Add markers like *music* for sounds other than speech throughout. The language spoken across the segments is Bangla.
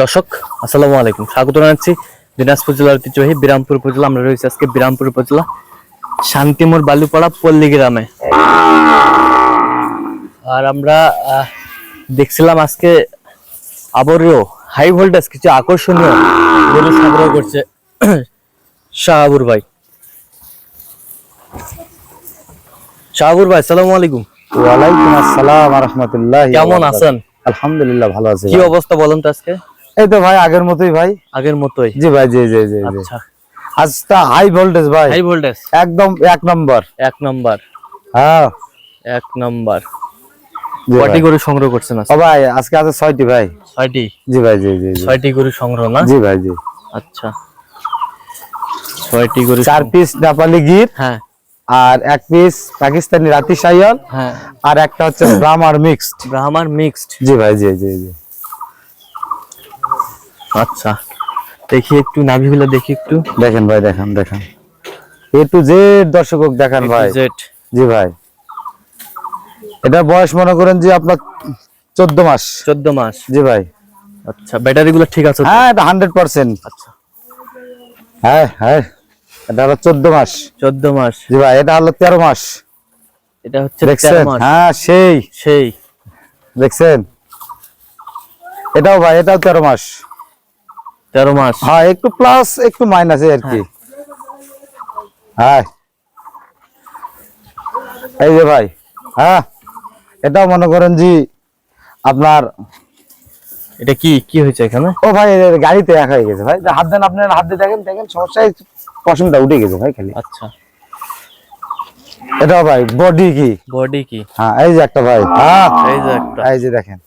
দর্শক আসসালামু আলাইকুম। স্বাগত জানাচ্ছি দিনাজপুর জেলার ঐতিহ্যবাহী বিরামপুর উপজেলা। আমরা রয়েছি আজকে বিরামপুর উপজেলা শান্তিমোড় বালুপাড়া পল্লী গ্রামে। আর আমরা দেখছিলাম আজকে আবরীয় হাই ভোল্টেজ কিছু আকর্ষণীয় গরু সংগ্রহ করছে *clears throat* শাহাবুর ভাই। শাহাবুর ভাই সালামু আলাইকুম। ওয়ালাইকুম আসসালাম রহমতুল্লাহ কেমন আছেন? আলহামদুলিল্লাহ ভালো আছি কি অবস্থা বলেন তো আজকে? এই তো ভাই আগের মতোই ভাই। আগের মতোই। জি ভাই জি জি জি। আচ্ছা। আজটা হাই ভোল্টেজ ভাই। হাই ভোল্টেজ একদম এক নম্বর এক নম্বর হ্যাঁ। এক নম্বর কয়টি গরু সংগ্রহ করছেন আজকে? ভাই আজকে আছে ছয়টি ভাই। ছয়টি? জি ভাই জি জি জি। ছয়টি গরু সংগ্রহ না? জি ভাই জি। আচ্ছা। ছয়টি গরু চার পিস নেপালি গির হ্যাঁ। আর এক পিস পাকিস্তানি রাতি সাইয়ল হ্যাঁ। আর একটা হচ্ছে ব্রাহ্মার মিক্সড ব্রাহ্মার মিক্সড জি ভাই জি জি জি। আচ্ছা। দেখি একটু নাভিগুলো দেখি একটু। দেখেন ভাই দেখেন দেখেন। এ টু জেড দর্শক দেখান ভাই। জেড। জি ভাই। এটা বয়স মনে করেন যে আপনার চোদ্দ মাস। চোদ্দ মাস। জি ভাই। আচ্ছা ব্যাটারি গুলো ঠিক আছে হ্যাঁ এটা হান্ড্রেড পার্সেন্ট। আচ্ছা। হ্যাঁ হ্যাঁ। এটা হলো চোদ্দ মাস। চোদ্দ মাস। জি ভাই এটা হলো তেরো মাস। এটা হচ্ছে দেখছেন? মাস। হ্যাঁ সেই। সেই। দেখছেন? এটাও ভাই এটাও তেরো মাস। তেরো মাস। হ্যাঁ একটু প্লাস একটু মাইনাস আর কি। হ্যাঁ। এই যে ভাই হ্যাঁ এটাও মনে করেন জি আপনার এটা কি কি হয়েছে এখানে? ও ভাই গাড়িতে এক হয়ে গেছে। ভাই হাত দেন আপনার হাত দিয়ে দেখেন দেখেন সমস্যায় পশমটা উঠে গেছে ভাই খালি। আচ্ছা। এটাও ভাই বডি কি? বডি কি? হ্যাঁ এই যে একটা ভাই হ্যাঁ। এই যে একটা। এই যে দেখেন।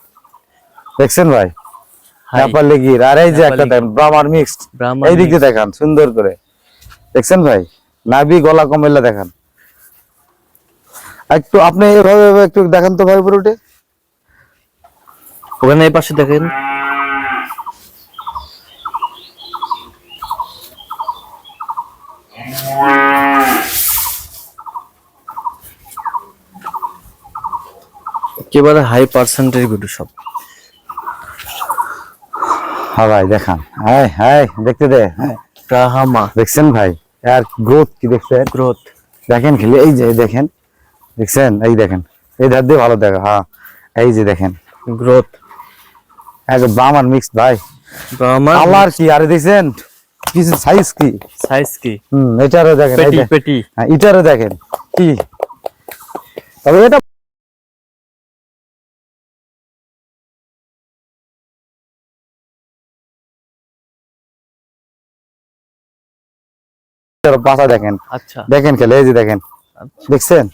দেখছেন ভাই? নেপালি গির আর এই যে একটা দেখেন ব্রাহ্মার মিক্সড এই দিকে দেখান সুন্দর করে। দেখছেন ভাই? নাভি গলা কমেলা দেখান। একটু আপনি এভাবে একটু দেখান তো ভাই উপরে উঠে। ওখানে এই পাশে দেখেন। একেবারে হাই পার্সেন্টেজগুলো সব। হ্যাঁ ভাই দেখান। হ্যাঁ হ্যাঁ দেখতে দে। হ্যাঁ দেখছেন ভাই? আর গ্রোথ কি দেখছেন? গ্রোথ দেখেন খেলে এই যে দেখেন। দেখছেন? এই দেখেন। এই ধার দিয়ে ভালো দেখা হ্যাঁ। এই যে দেখেন। গ্রোথ একদম বাম আর মিক্স ভাই। কালার কি? আরে দেখছেন? কিছু সাইজ কি? সাইজ কি? হুম এটারও দেখেন পেটি পেটি হ্যাঁ এটারও দেখেন। কি? তবে এটা পাতা দেখেন। আচ্ছা। দেখেন খেলে এই যে দেখেন। আচ্ছা। দেখছেন?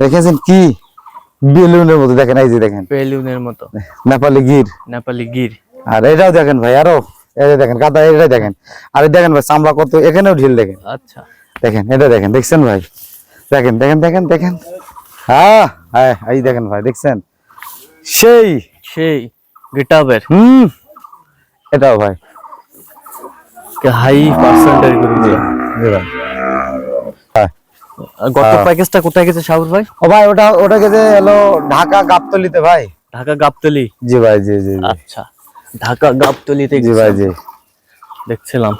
দেখেছেন কি? বেলুনের মতো দেখেন এই যে দেখেন। পেলুনের মতো। নেপালি গির। নেপালি গির। আর এটাও দেখেন ভাই আরও। যে দেখেন কাদা এটা দেখেন। আর দেখেন ভাই চামড়া কত এখানেও ঢিল দেখেন। আচ্ছা। দেখেন এটা দেখেন দেখছেন ভাই? দেখেন দেখেন দেখেন দেখেন। হ্যাঁ হ্যাঁ এই দেখেন ভাই দেখছেন? সেই। সেই গিটাবের। হুম। এটাও ভাই। হাই আর গত হ্যাঁ। প্যাকেজটা কোথায় গেছে সাবুর ভাই? ও ভাই ওটা এলো ঢাকা গাবতলিতে ভাই। ঢাকা গাবতলি? জি ভাই জি জি জি। আচ্ছা ঢাকা গাবতলিতে জি ভাই জি। দেখছিলাম।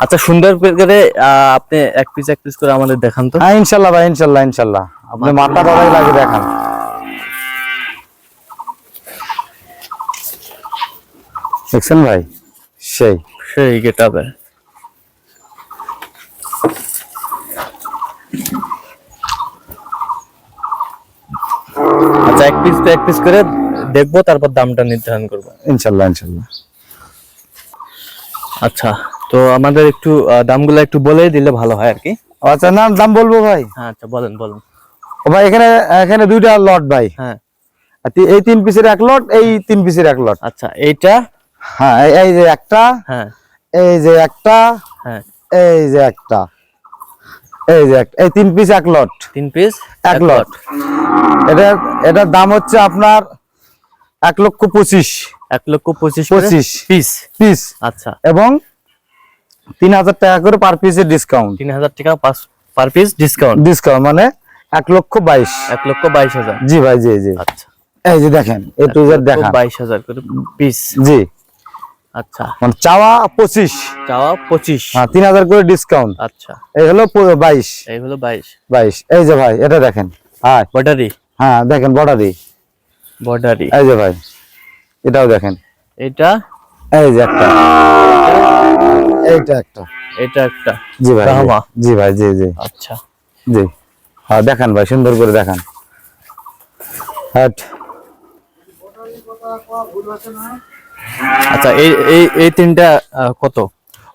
আচ্ছা সুন্দর করে আহ, আপনি এক পিস এক পিস করে আমাদের দেখান তো। হ্যাঁ ইনশাল্লাহ ভাই ইনশাল্লাহ ইনশাল্লাহ। আপনি মাথা বাবাই লাগে দেখান। দেখছেন ভাই? সেই। সেই গেটাবের পিস এক পিস করে দেখব তারপর দামটা নির্ধারণ করব। ইনশাল্লাহ ইনশাল্লাহ। আচ্ছা তো আমাদের একটু দামগুলো একটু বলে দিলে ভালো হয় আর কি। আচ্ছা নাম দাম বলব ভাই? হ্যাঁ আচ্ছা বলেন বলেন। ও ভাই এখানে এখানে দুইটা লট ভাই। হ্যাঁ। এই তিন পিসের এক লট এই তিন পিসের এক লট আচ্ছা এইটা? হ্যাঁ এই- এই যে একটা হ্যাঁ। এই যে একটা হ্যাঁ। এই যে একটা। এই যে এই তিন পিস এক লট তিন পিস এক লট এটা এটার দাম হচ্ছে আপনার এক লক্ষ পঁচিশ। এক লক্ষ পঁচিশ পঁচিশ। পিস পিস আচ্ছা। এবং তিন হাজার টাকা করে পার পিসের ডিসকাউন্ট তিন হাজার টাকা পার পিস ডিসকাউন্ট ডিসকাউন্ট মানে এক লক্ষ বাইশ। এক লক্ষ বাইশ হাজার। জি ভাই জি জি। আচ্ছা। এই যে দেখেন এ টু জেড দেখা। বাইশ হাজার করে পিস জি। আচ্ছা। মানে চাওয়া পঁচিশ। চাওয়া পঁচিশ। হ্যাঁ তিন হাজার করে ডিসকাউন্ট আচ্ছা। এই হলো বাইশ। এই হলো বাইশ। বাইশ। এই যে ভাই এটা দেখেন। হ্যাঁ। বর্ডারি হ্যাঁ দেখেন বর্ডারি বর্ডারি এই যে ভাই এটাও দেখেন। এটা? এই যে একটা। এইটা একটা। এটা একটা। জি ভাই জি। ভাই জি জি। আচ্ছা। জি। হ্যাঁ দেখান ভাই সুন্দর করে দেখান। হাট আচ্ছা এই এই এই তিনটা কত?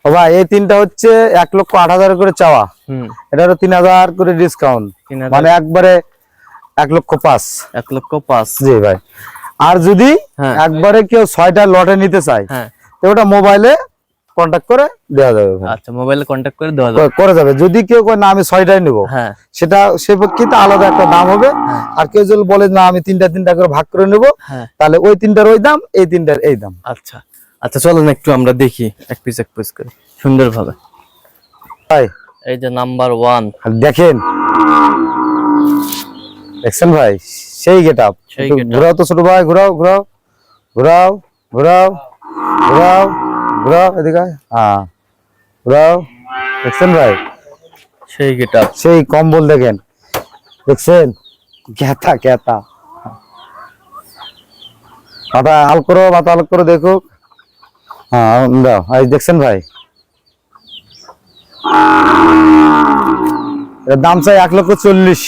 ও ভাই এই তিনটা হচ্ছে এক লক্ষ আট হাজার করে চাওয়া। হুম। এটা হলো তিন হাজার করে ডিসকাউন্ট মানে একবারে এক লক্ষ পাঁচ। এক লক্ষ পাঁচ। জি ভাই। আর যদি হ্যাঁ। একবারে কেউ ছয়টা লটে নিতে চায় হ্যাঁ। তো ওটা মোবাইলে কন্ট্যাক্ট করে দেওয়া যাবে আচ্ছা মোবাইলে কন্ট্যাক্ট করে দেওয়া যাবে। করে- করে যাবে। যদি কেউ কয় না আমি ছয়টাই নেব। হ্যাঁ। সেটা সে পক্ষে আলাদা একটা দাম হবে। আর কেউ যদি বলে না আমি তিনটা তিনটা করে ভাগ করে নেব হ্যাঁ। তাহলে ওই তিনটার ওই দাম এই তিনটার এই দাম। আচ্ছা। আচ্ছা চলুন একটু আমরা দেখি এক পিস এক পিস করে। সুন্দরভাবে। ভাই। এই যে নাম্বার ওয়ান আর দেখেন। দেখছেন ভাই? সেই গেট আপ ঘোরাও তো ছোট ভাই ঘোরাও ঘোরাও ঘোরাও ঘোরাও ঘোরাও। ঘোরাও এদিকে হ্যাঁ। ঘোরাও দেখছেন ভাই? সেই গেট আপ। সেই কম্বল দেখেন। দেখছেন? ক্যাতা ক্যাতা। মাথা হাল করো মাথা হাল করো দেখো হ্যাঁ দাও। এই দেখছেন ভাই? দাম চাই এক লক্ষ চল্লিশ।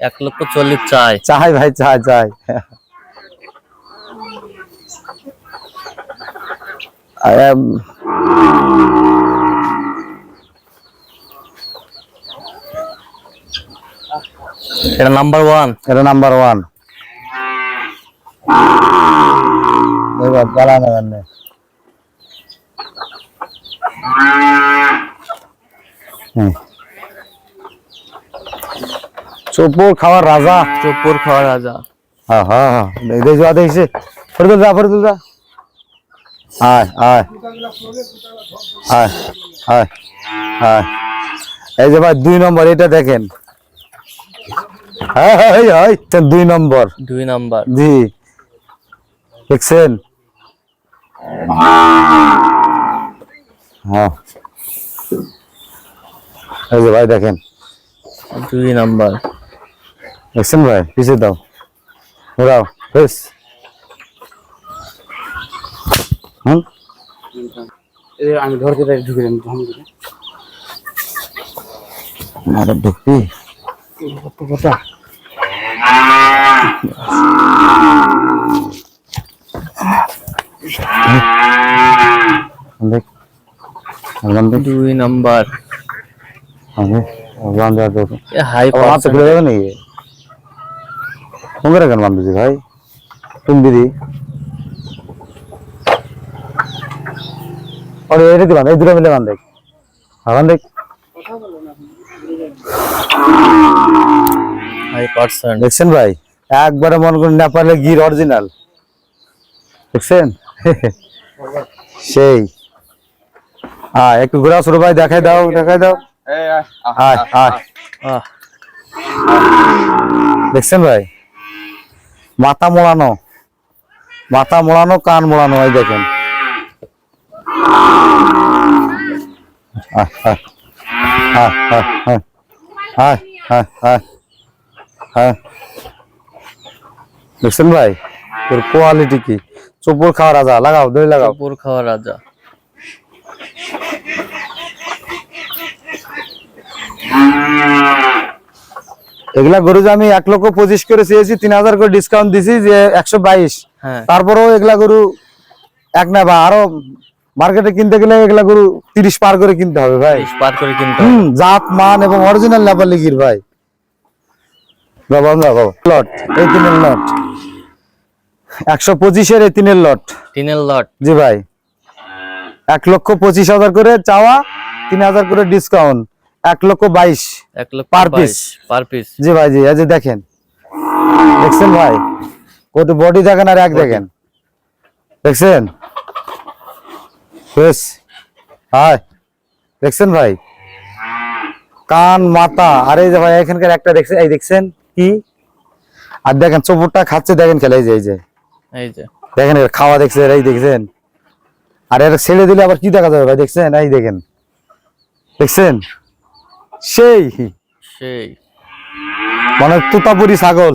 এক লক্ষ চল্লিশ চাই। চাই ভাই চাই চাই। এটা নাম্বার ওয়ান এটা নাম্বার ওয়ান এবার গালা নেবেন না হুম। চোপড় খাওয়ার রাজা চোপর খাওয়া রাজা হ্যাঁ হ্যাঁ হ্যাঁ দেখ যা দেখছে ফরিদুল যা ফরিদুল যা আয় আয় আয় আয় আয় এই যে ভাই দুই নম্বর এটা দেখেন। হ্যাঁ হ্যাঁ দুই নম্বর। দুই নাম্বার। জি। দেখছেন? হ্যাঁ। এই যে ভাই দেখেন। দুই নাম্বার। দেখছেন ভাই? পিছিয়ে দাও। ঘোরাও বেশ। হুম আমি ধরতে পারি ঢুকে দেন করে আরে ঢুকবি? কথা দেখ। দুই নাম্বার। হাই যাবে নাকি? কোন কেন বান্ধবী ভাই? তুমি দিদি? বান্ধ এই দুটো মিলে বান্ধে বান্ধে দেখছেন ভাই? একবারে মন করুন নেপালে গির অরিজিনাল দেখছেন? সেই। হ্যাঁ একটু ঘোরা ছোট ভাই দেখাই দাও দেখাই দাও। আয় আয়। দেখছেন ভাই? মাথা মোড়ানো। মাথা মোড়ানো কান মোড়ানো এই দেখেন। দেখছেন ভাই তোর কোয়ালিটি কি চোপড় খাওয়া রাজা লাগাও দই লাগাও চোপর খাওয়া রাজা এগুলা গরু যে আমি এক লক্ষ পঁচিশ করে চেয়েছি তিন হাজার করে ডিসকাউন্ট দিছি যে একশো বাইশ হ্যাঁ তারপরেও এগুলা গরু এক না বা আরও মার্কেটে কিনতে গেলে এগুলা গরু তিরিশ পার করে কিনতে হবে ভাই। পার করে কিনতে। জাত মান এবং অরিজিনাল নেপালি গির ভাই। বাবা বাবা লট এই তিনের লট একশো পঁচিশের এই তিনের লট তিনের লট জি ভাই। এক লক্ষ পঁচিশ হাজার করে চাওয়া তিন হাজার করে ডিসকাউন্ট এক লক্ষ বাইশ এক লক্ষ পার পিস পার পিস জি ভাই জি এই যে দেখেন। দেখছেন ভাই? কত বডি দেখেন আর এক দেখেন। দেখছেন? বেশ। হাই দেখছেন ভাই? কান মাথা আর এই যে ভাই এখানকার একটা দেখছেন এই দেখছেন? কি? আর দেখেন চোপড়টা খাচ্ছে দেখেন খেলে এই যে এই যে। এই যে। দেখেন খাওয়া দেখছেন এই দেখছেন। আর এর ছেড়ে দিলে আবার কি দেখা যাবে ভাই দেখছেন? এই দেখেন। দেখছেন? সেই। সেই। মানে তুতাপুরি ছাগল।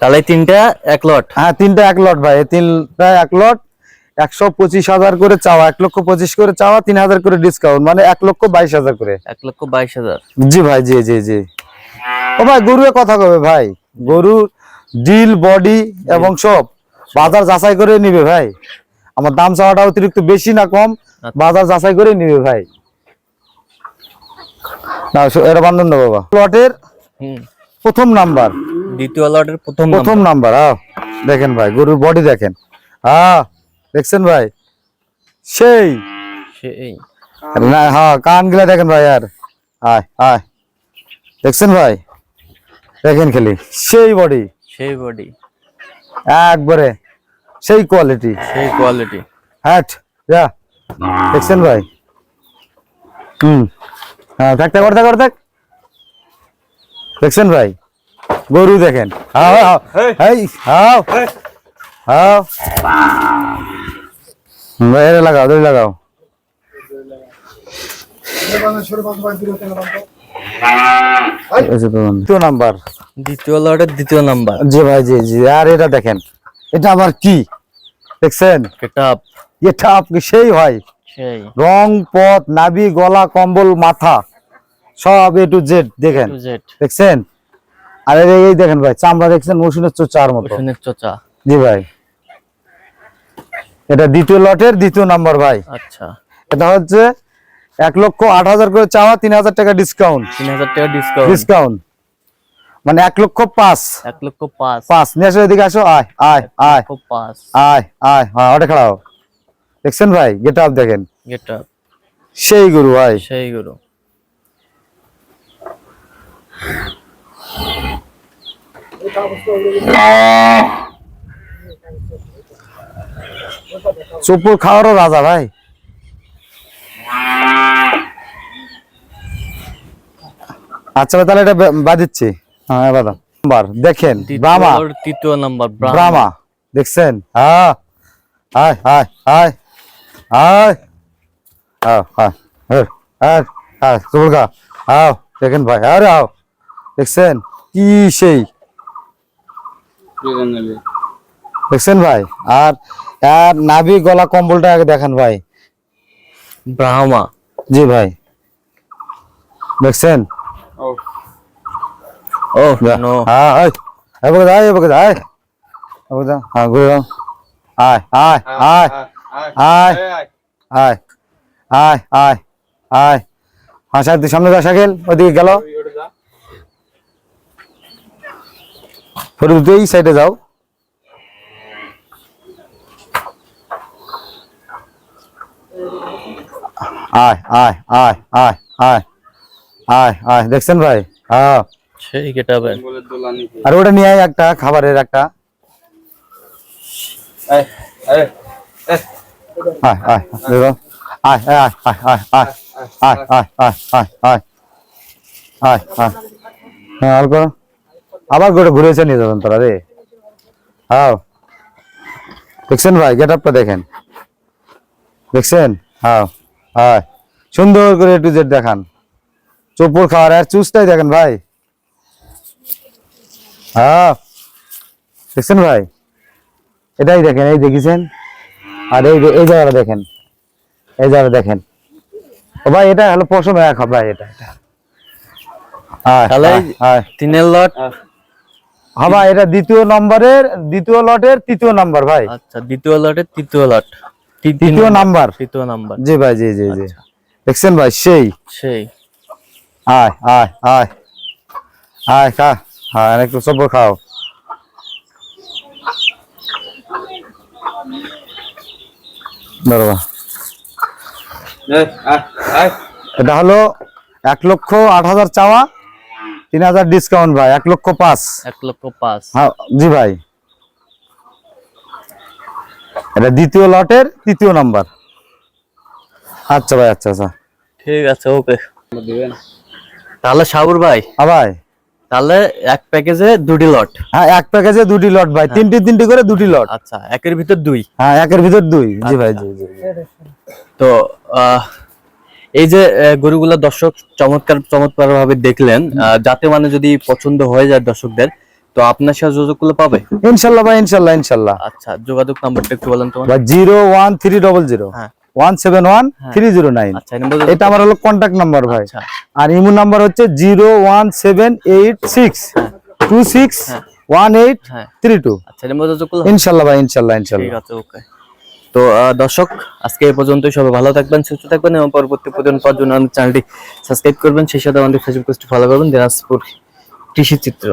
তাহলে তিনটা এক লট হ্যাঁ তিনটা এক লট ভাই। তিনটা এক লট একশো পঁচিশ হাজার করে চাওয়া এক লক্ষ পঁচিশ করে চাওয়া তিন হাজার করে ডিসকাউন্ট মানে এক লক্ষ বাইশ হাজার করে। এক লক্ষ বাইশ হাজার। জি ভাই জি জি জি। ও ভাই গরুর কথা কবে ভাই? গরুর ডিল বডি এবং সব বাজার যাচাই করে নিবে ভাই। আমার দাম চাওয়াটা অতিরিক্ত বেশি না কম বাজার যাচাই করে নিবে ভাই। না এটা বান্ধন বাবা। প্লটের প্রথম নাম্বার। দ্বিতীয় লটের প্রথম প্রথম নাম্বার আহ দেখেন ভাই গরুর বডি দেখেন। আহ দেখছেন ভাই? সেই। সেই। না হ্যাঁ কানগুলা দেখেন ভাই আর। আয় আয়। দেখছেন ভাই? দেখেন খালি সেই বডি সেই বডি একবারে সেই কোয়ালিটি সেই কোয়ালিটি হ্যাট যা। দেখছেন ভাই? হুম। হ্যাঁ থাক থাক থাক। দেখছেন ভাই? গরু দেখেন। হাও হাও। হাও। হাও। বাইরে লাগাও দড়ি লাগাও। দ্বিতীয় নাম্বার। দ্বিতীয় লটের দ্বিতীয় নাম্বার। জি ভাই জি জি। আর এটা দেখেন। এটা আবার কি? দেখছেন? কেটাপ এটা সেই ভাই? রং পথ নাভি গলা কম্বল মাথা। সব এ টু জেড দেখেন। দেখছেন? আর এই দেখেন ভাই চামড়া দেখছেন মসুনের চোচার মতো। চোচা। জি ভাই। এটা দ্বিতীয় লটের দ্বিতীয় নাম্বার ভাই। আচ্ছা। এটা হচ্ছে এক লক্ষ আট হাজার করে চাওয়া তিন হাজার টাকা ডিসকাউন্ট তিন হাজার টাকা ডিসকাউন্ট ডিসকাউন্ট মানে এক লক্ষ পাঁচ। এক লক্ষ পাঁচ। পাঁচ। নিয়ে আসো এদিকে আসো। আয় আয় আয়। পাঁচ। আয় আয় হ্যাঁ ওটা খাড়াও দেখছেন ভাই? গেট আপ দেখেন। গেটাপ সেই গরু ভাই। সেই গরু। চুপুর খাওয়ারও রাজা ভাই। আচ্ছা তাহলে এটা বে- বাদিচ্ছি হ্যাঁ বাদাম নাম্বার দেখেন ব্রাহ্মা। তৃতীয় নাম্বার ব্রাহ্মা। দেখছেন? হ্যাঁ। আয় আয় আয় আয়। আও হ্যাঁ হ্যাঁ হ্যাঁ আও দেখেন ভাই আরে আও। দেখছেন? কি সেই? দেখছেন ভাই? আর আর নাভি গলা কম্বলটা আগে দেখেন ভাই। ব্রাহ্মা। জি ভাই। দেখছেন? ও যা। নো। হ্যাঁ আয় আয় বকে আয় দাও হ্যাঁ ঘুরে দাও আয় আয় আয় আয়। আয় আয়। আয় হ্যাঁ সামনে যা শাকিল। ওদিকে গেল। ফরিদ তুই এই সাইডে যাও আয় আয় আয় আয় আয় আয় আয় দেখছেন ভাই হ্যাঁ সেই আর ওটা নিয়ে আয় একটা খাবারের একটা আয় আয় আয় আয় আয় আয় আয় আয় আয় আয় আয় আয় আয় আয় আয় হ্যাঁ আবার গোটা ঘুরেছে নিয়ে যাবেন তোরা রে। হাও। দেখছেন ভাই? গেট আপটা দেখেন। দেখছেন? হাও। হ্যাঁ। সুন্দর করে টু জেড দেখান। চোপড় খাওয়ার আর চুসটাই দেখেন ভাই। হ্যাঁ দেখছেন ভাই? এটাই দেখেন এই দেখেছেন? আর এই যে- এই জায়গাটা দেখেন। এই জায়গাটা দেখেন। ও ভাই এটা হলো পশম এক ভাই এটা এটা। আয়, আয়। তিনের লট হ্যাঁ ভাই এটা দ্বিতীয় নম্বরের দ্বিতীয় লটের তৃতীয় নাম্বার ভাই। আচ্ছা দ্বিতীয় লটের তৃতীয় লট। তৃতীয় নাম্বার তৃতীয় নাম্বার। জি ভাই জি জি জি। দেখছেন ভাই সেই। সেই। আয় আয় আয়। আয় খা। হ্যাঁ একটু সব খাও। দাঁড়া এটা হলো এক লক্ষ আট হাজার চাওয়া। তিন হাজার ডিসকাউন্ট ভাই এক লক্ষ পাঁচ। এক লক্ষ পাঁচ। হ্যাঁ জি ভাই। এটা দ্বিতীয় লটের তৃতীয় নাম্বার। আচ্ছা ভাই আচ্ছা আচ্ছা। ঠিক আছে ওকে। দিবেন তাহলে সাবুর ভাই হ্যাঁ ভাই। তাহলে এক প্যাকেজে দুটি লট। হ্যাঁ এক প্যাকেজে দুটি লট ভাই তিনটি তিনটি করে দুটি লট। আচ্ছা একের ভিতর দুই। হ্যাঁ একের ভিতর দুই। জি ভাই জি জি। জি। তো এই যে গরুগুলো দর্শক চমৎকার চমৎকার ভাবে দেখলেন যাতে মানে যদি পছন্দ হয়ে যায় দর্শকদের তো আপনার সাথে যোগাযোগগুলো পাবে? ইনশাল্লাহ ভাই ইনশাল্লাহ ইনশাল্লাহ। আচ্ছা যোগাযোগ নাম্বারটা একটু বলেন তোমার zero one three double zero. হ্যাঁ। One seven one three zero nine. আচ্ছা এটা আমার হলো কন্ট্যাক্ট নাম্বার ভাই। আচ্ছা। আর ইমো নাম্বার হচ্ছে zero one seven eight six two six one eight হ্যাঁ। Three two. আচ্ছা যোগাযোগ ইনশাল্লাহ ভাই ইনশাল্লাহ ইনশাল্লাহ। ঠিক আছে ওকে। তো দর্শক, আজকে এ পর্যন্ত সবাই ভালো থাকবেন, সুস্থ থাকবেন এবং পরবর্তী পর্যন্ত চ্যানেলটি সাবস্ক্রাইব করবেন। সেই সাথে আমাদের ফেসবুক পেজটি ফলো করবেন। দিনাজপুর কৃষি চিত্র।